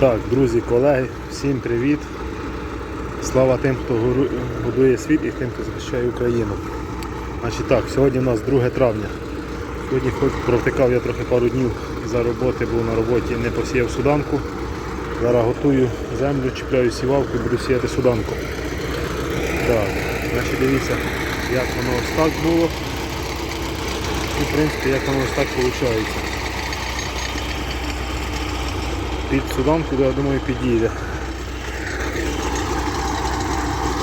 Так, друзі, колеги, всім привіт. Слава тим, хто годує світ і тим, хто захищає Україну. Значить так, сьогодні у нас 2 травня. Сьогодні хоч провтикав я трохи пару днів за роботи, був на роботі, не посіяв суданку. Зараз готую землю, чіпляю сівалку і буду сіяти суданку. Так, значить дивіться, як воно ось так було. І в принципі як воно ось так виходить. Під суданку, я думаю, підійде.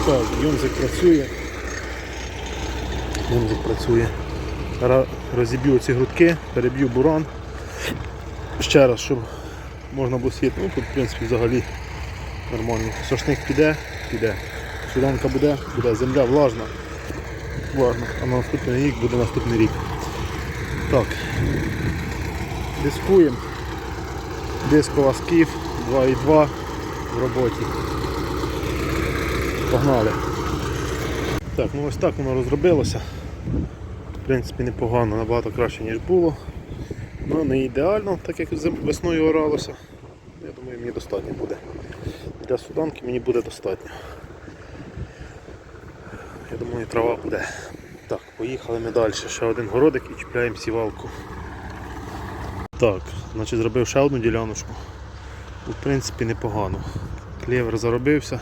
Так, йомзик працює. Йомзик працює. Розіб'ю ці грудки, переб'ю буран. Ще раз, щоб можна було сіяти. Ну тут в принципі взагалі нормально. Сошник піде, піде. Суданка буде, буде земля влажна. Влажна. А на наступний рік буде наступний рік. Так. Дискуємо. Дискова скіф 2,2 в роботі. Погнали. Так, ну ось так воно розробилося. В принципі, непогано, набагато краще, ніж було. Ну не ідеально, так як весною оралося. Я думаю, мені достатньо буде. Для суданки мені буде достатньо. Я думаю, трава буде. Так, поїхали ми далі. Ще один городик і чіпляємо сівалку. Так, значить зробив ще одну діляночку. В принципі, непогано. Клєвер заробився,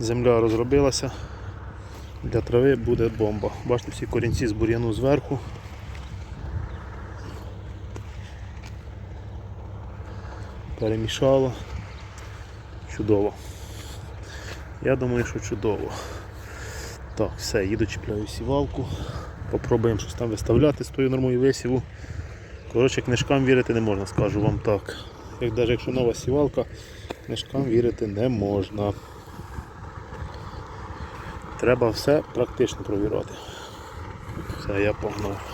земля розробилася. Для трави буде бомба. Бачите, всі корінці з бур'яну зверху. Перемішало. Чудово. Я думаю, що чудово. Так, все, їду чіпляю сівалку. Попробуємо щось там виставляти з тою нормою висіву. Коротше, книжкам вірити не можна, скажу вам так. Як навіть якщо нова сівалка, книжкам вірити не можна. Треба все практично провірати. Все, я погнав.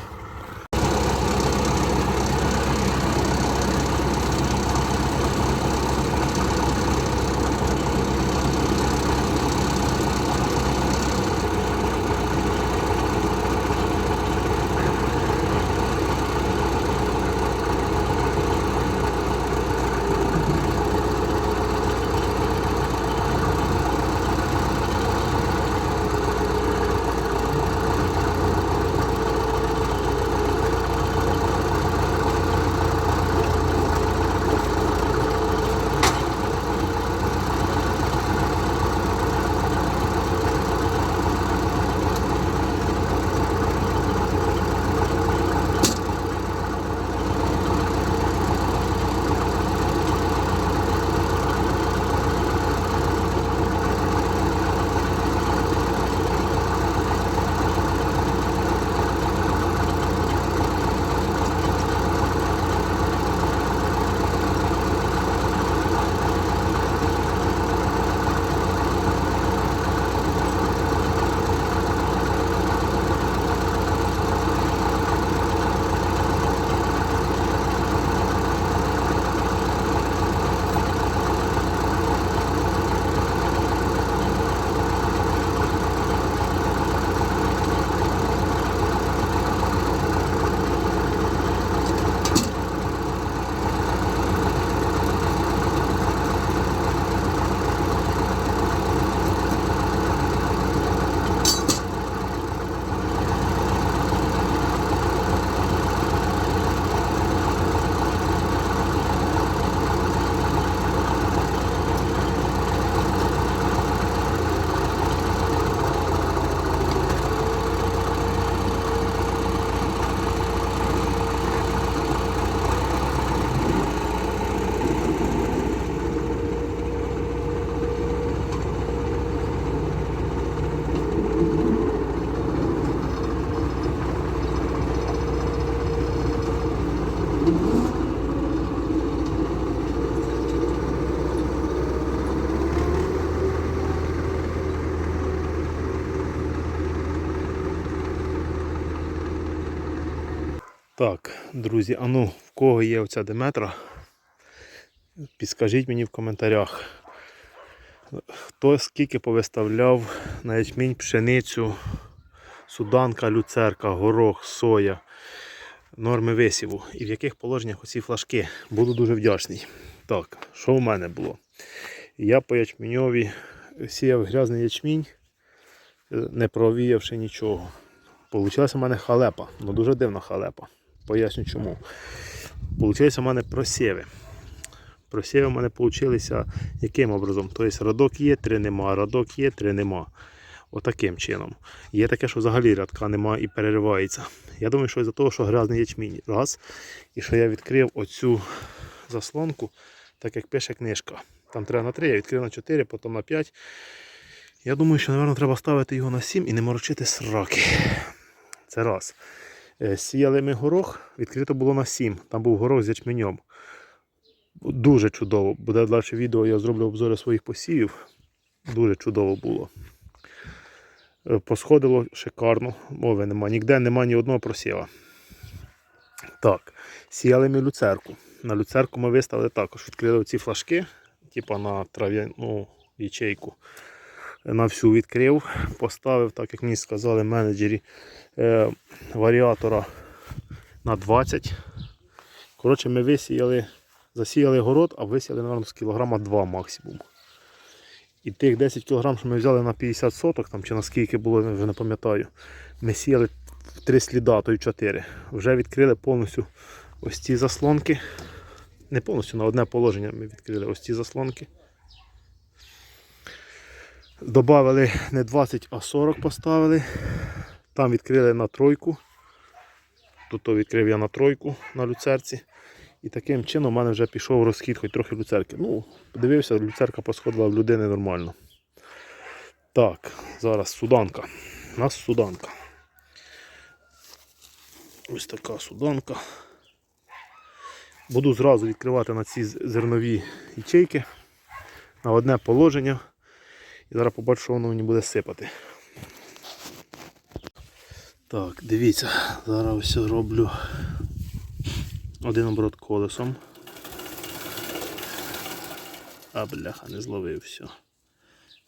Так, друзі, а ну, в кого є оця Деметра, підскажіть мені в коментарях, хто скільки повиставляв на ячмінь пшеницю, суданка, люцерка, горох, соя, норми висіву і в яких положеннях оці флажки. Буду дуже вдячний. Так, що в мене було? Я по ячменьові сіяв грязний ячмінь, е, не провіявши нічого. Получилася в мене халепа, ну дуже дивна халепа. Поясню чому. Получилися в мене просіви. Просіви в мене получилися яким образом? Тобто радок є, три нема, радок є, три нема. Отаким чином. Є таке, що взагалі рядка нема і переривається. Я думаю, що із-за того, що грязний ячмінь. Раз. І що я відкрив оцю заслонку, так як пише книжка. Там треба на 3, я відкрив на 4, потім на 5. Я думаю, що, мабуть, треба ставити його на 7 і не морочити сраки. Це раз. Е, Сіяли ми горох, відкрито було на 7. Там був горох з ячменем. Дуже чудово. Буде далі відео, я зроблю обзори своїх посівів. Дуже чудово було. Е, Посходило шикарно, мови нема. Ніде нема ні одного просіва. Так, сіяли ми люцерку. На люцерку ми виставили також. Відкрили ці флажки, типа на трав'яну ячейку. На всю відкрив, поставив, так як мені сказали менеджері е, варіатора на 20. Коротше, ми висіяли, засіяли город, а висіяли, мабуть, з кілограма 2 максимум. І тих 10 кг, що ми взяли на 50 соток, там, чи наскільки було, я вже не пам'ятаю, ми сіяли в три сліда, то й 4. Вже відкрили повністю ось ці заслонки. Не повністю на одне положення ми відкрили ось ці заслонки. Добавили не 20, а 40 поставили. Там відкрили на тройку. Тут то відкрив я на тройку на люцерці. І таким чином у мене вже пішов розхід, хоч трохи люцерки. Ну, подивився, люцерка посходила в людини нормально. Так, зараз суданка. У нас суданка. Ось така суданка. Буду зразу відкривати на ці зернові ячейки на одне положення. І зараз побачу, що воно мені буде сипати. Так, дивіться, зараз ось роблю один оборот колесом. А, бляха, не зловив все.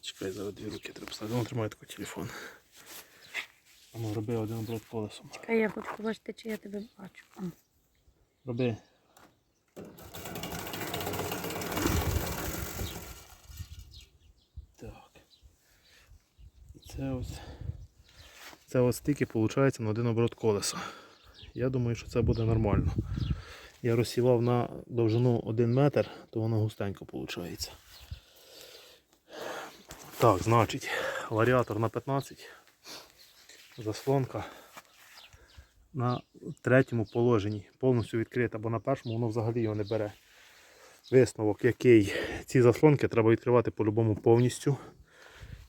Чекай, зараз дві руки треба поставити. Ну, тримай такий телефон. Ну, роби один оборот колесом. Чекай, я хочу побачити, чи я тебе бачу. Роби. Це ось. Це ось стільки виходить на один оборот колеса. Я думаю, що це буде нормально. Я розсівав на довжину 1 метр, то воно густенько виходить. Так, значить, варіатор на 15, заслонка на третьому положенні повністю відкрита, бо на першому воно взагалі його не бере. Висновок, який ці заслонки треба відкривати по-любому повністю.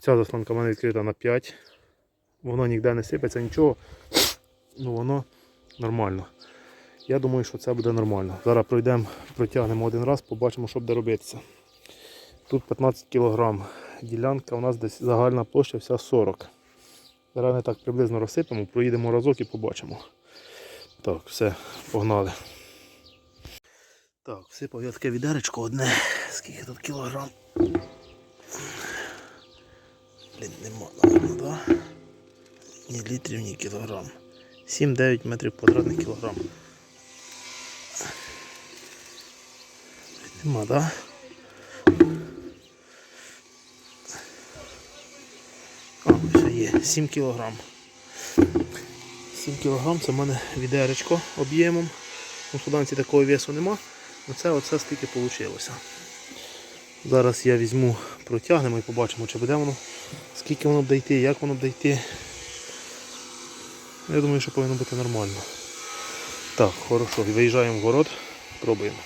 Ця заслонка в мене відкрита на 5. Воно ніде не сипеться, нічого. Ну воно нормально. Я думаю, що це буде нормально. Зараз пройдемо, протягнемо один раз, побачимо, що буде робитися. Тут 15 кг. Ділянка у нас десь загальна площа вся 40 Зараз ми так приблизно розсипемо, проїдемо разок і побачимо. Так, все, погнали. Так, всипав я таке відеречко одне. Скільки тут кілограм? Блін, нема, напевно? Ні літрів, ні кілограм. 7-9 метрів квадратних кілограм. Нема, да? А, все є, 7 кілограм. 7 кілограм це в мене відеречко об'ємом. У суданці такого весу нема. Оце оце стільки вийшло. Зараз я візьму, протягнемо і побачимо, чи буде воно, скільки воно буде як воно буде йти. Я думаю, що повинно бути нормально. Так, хорошо, виїжджаємо в город, пробуємо.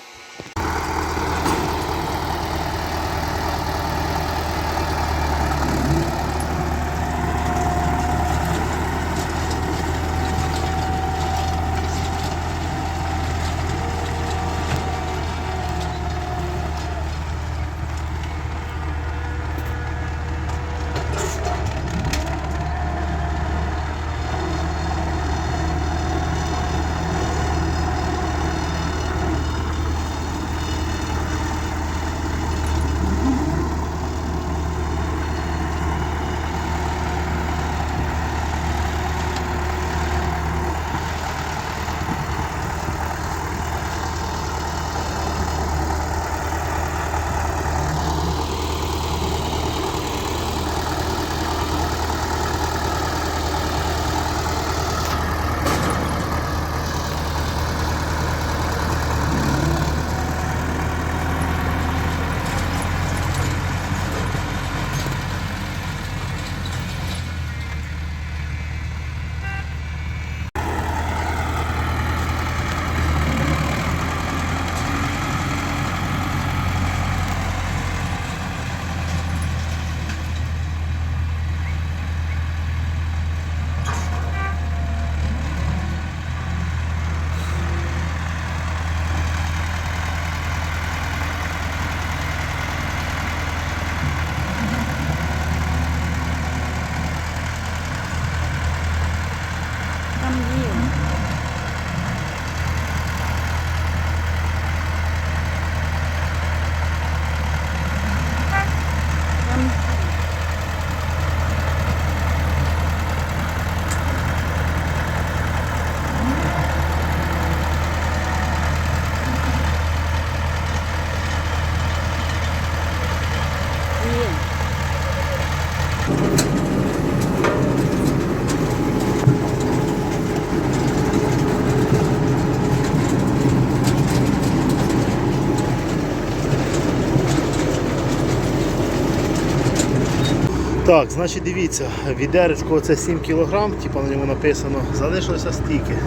Так, значить дивіться, відеречко це 7 кг, типу на ньому написано, залишилося стільки.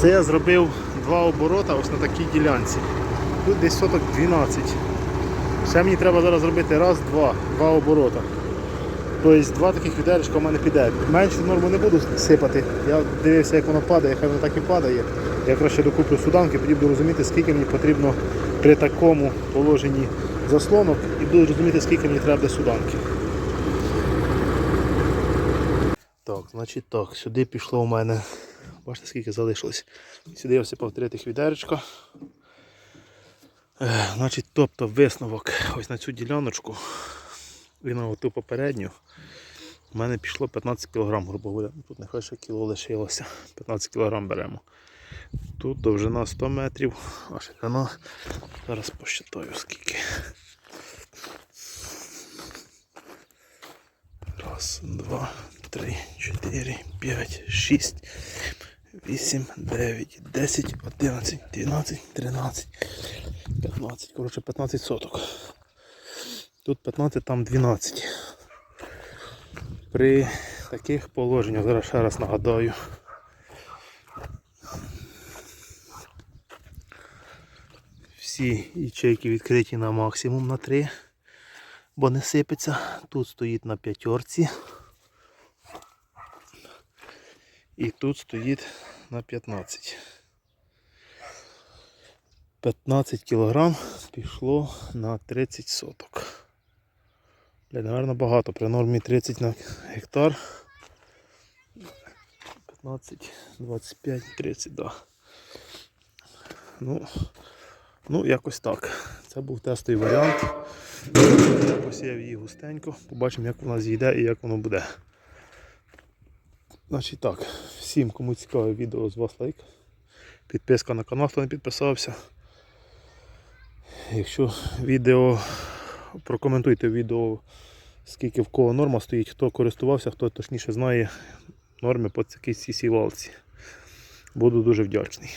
Це я зробив два оборота ось на такій ділянці. Тут десь соток 12. Ще мені треба зараз зробити раз, два, два оборота. Тобто два таких відеречка в мене піде. Меншу норму не буду сипати. Я дивився, як воно падає, хай воно так і падає. Я краще докуплю суданки, тоді буду розуміти, скільки мені потрібно при такому положенні заслонок і буду розуміти, скільки мені треба буде суданки. Так, значить так, сюди пішло у мене. Бачите, скільки залишилось. Сюди я всипав три тих відеречка. Е, Значить, тобто висновок ось на цю діляночку і на ту попередню. У мене пішло 15 кг, грубо говоря. Тут нехай ще кіло лишилося. 15 кг беремо. Тут довжина 100 метрів, а ширина. Зараз посчитаю скільки. Раз, два, три, чотири, п'ять, шість, вісім, дев'ять, десять, одинадцять, дванадцять, тринадцять, п'ятнадцять. Коротше, 15 соток. Тут 15, там 12. При таких положеннях, зараз ще раз нагадаю. Всі ячейки відкриті на максимум на 3, бо не сипеться. Тут стоїть на п'ятерці. І тут стоїть на 15. 15 кілограм пішло на 30 соток. Бля, наверное, багато. При нормі 30 на гектар. 15, 25, 30, да. Ну, ну, якось так. Це був тестовий варіант. Я посіяв її густенько. Побачимо, як вона зійде і як воно буде. Значить так, всім, кому цікаве відео, з вас лайк. Підписка на канал, хто не підписався. Якщо відео, прокоментуйте відео, скільки в кого норма стоїть, хто користувався, хто точніше знає норми по цій сівалці. Буду дуже вдячний.